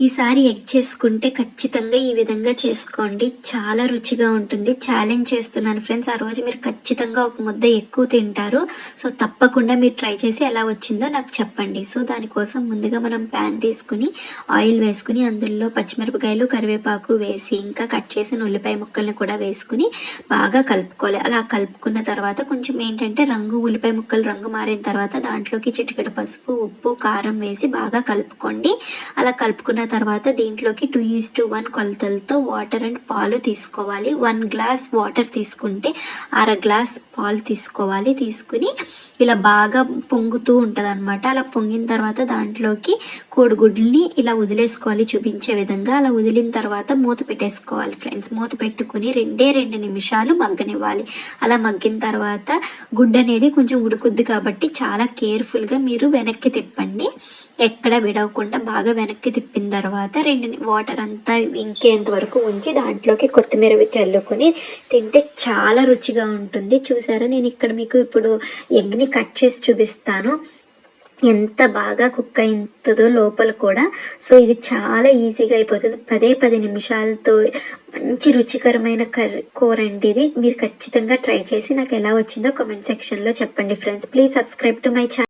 ఈసారి ఎగ్ చేసుకుంటే ఖచ్చితంగా ఈ విధంగా చేసుకోండి. చాలా రుచిగా ఉంటుంది. ఛాలెంజ్ చేస్తున్నాను ఫ్రెండ్స్. ఆ రోజు మీరు ఖచ్చితంగా ఒక ముద్ద ఎక్కువ తింటారు. సో తప్పకుండా మీరు ట్రై చేసి ఎలా వచ్చిందో నాకు చెప్పండి. సో దానికోసం ముందుగా మనం ప్యాన్ తీసుకుని ఆయిల్ వేసుకుని అందులో పచ్చిమిరపకాయలు కరివేపాకు వేసి ఇంకా కట్ చేసిన ఉల్లిపాయ ముక్కల్ని కూడా వేసుకుని బాగా కలుపుకోవాలి. అలా కలుపుకున్న తర్వాత కొంచెం ఏంటంటే రంగు ఉల్లిపాయ ముక్కలు రంగు మారిన తర్వాత దాంట్లోకి చిటికెడు పసుపు ఉప్పు కారం వేసి బాగా కలుపుకోండి. అలా కలుపుకున్న తర్వాత దీంట్లోకి టూ ఈస్ టు వన్ కొలతలతో వాటర్ అండ్ పాలు తీసుకోవాలి. వన్ గ్లాస్ వాటర్ తీసుకుంటే అర గ్లాస్ పాలు తీసుకోవాలి. తీసుకుని ఇలా బాగా పొంగుతూ ఉంటుంది అనమాట అలా పొంగిన తర్వాత దాంట్లోకి కోడిగుడ్లని ఇలా వదిలేసుకోవాలి చూపించే విధంగా. అలా వదిలిన తర్వాత మూత పెట్టేసుకోవాలి ఫ్రెండ్స్ మూత పెట్టుకుని రెండే రెండు నిమిషాలు మగ్గనివ్వాలి. అలా మగ్గిన తర్వాత గుడ్డ అనేది కొంచెం ఉడుకుద్ది కాబట్టి చాలా కేర్ఫుల్గా మీరు వెనక్కి తిప్పండి. ఎక్కడ విడవకుండా బాగా వెనక్కి తిప్పింది తర్వాత రెండు వాటర్ అంతా ఇంకేంత వరకు ఉంచి దాంట్లోకి కొత్తిమీర చల్లుకొని తింటే చాలా రుచిగా ఉంటుంది. చూసారా? నేను ఇక్కడ మీకు ఇప్పుడు ఎగ్ని కట్ చేసి చూపిస్తాను. ఎంత బాగా కుక్ అవుతుందో లోపల కూడా. సో ఇది చాలా ఈజీగా అయిపోతుంది. పదే పది నిమిషాలతో మంచి రుచికరమైన కర్రీ కూర అండి ఇది. మీరు ఖచ్చితంగా ట్రై చేసి నాకు ఎలా వచ్చిందో కామెంట్ సెక్షన్లో చెప్పండి friends. Please subscribe to my channel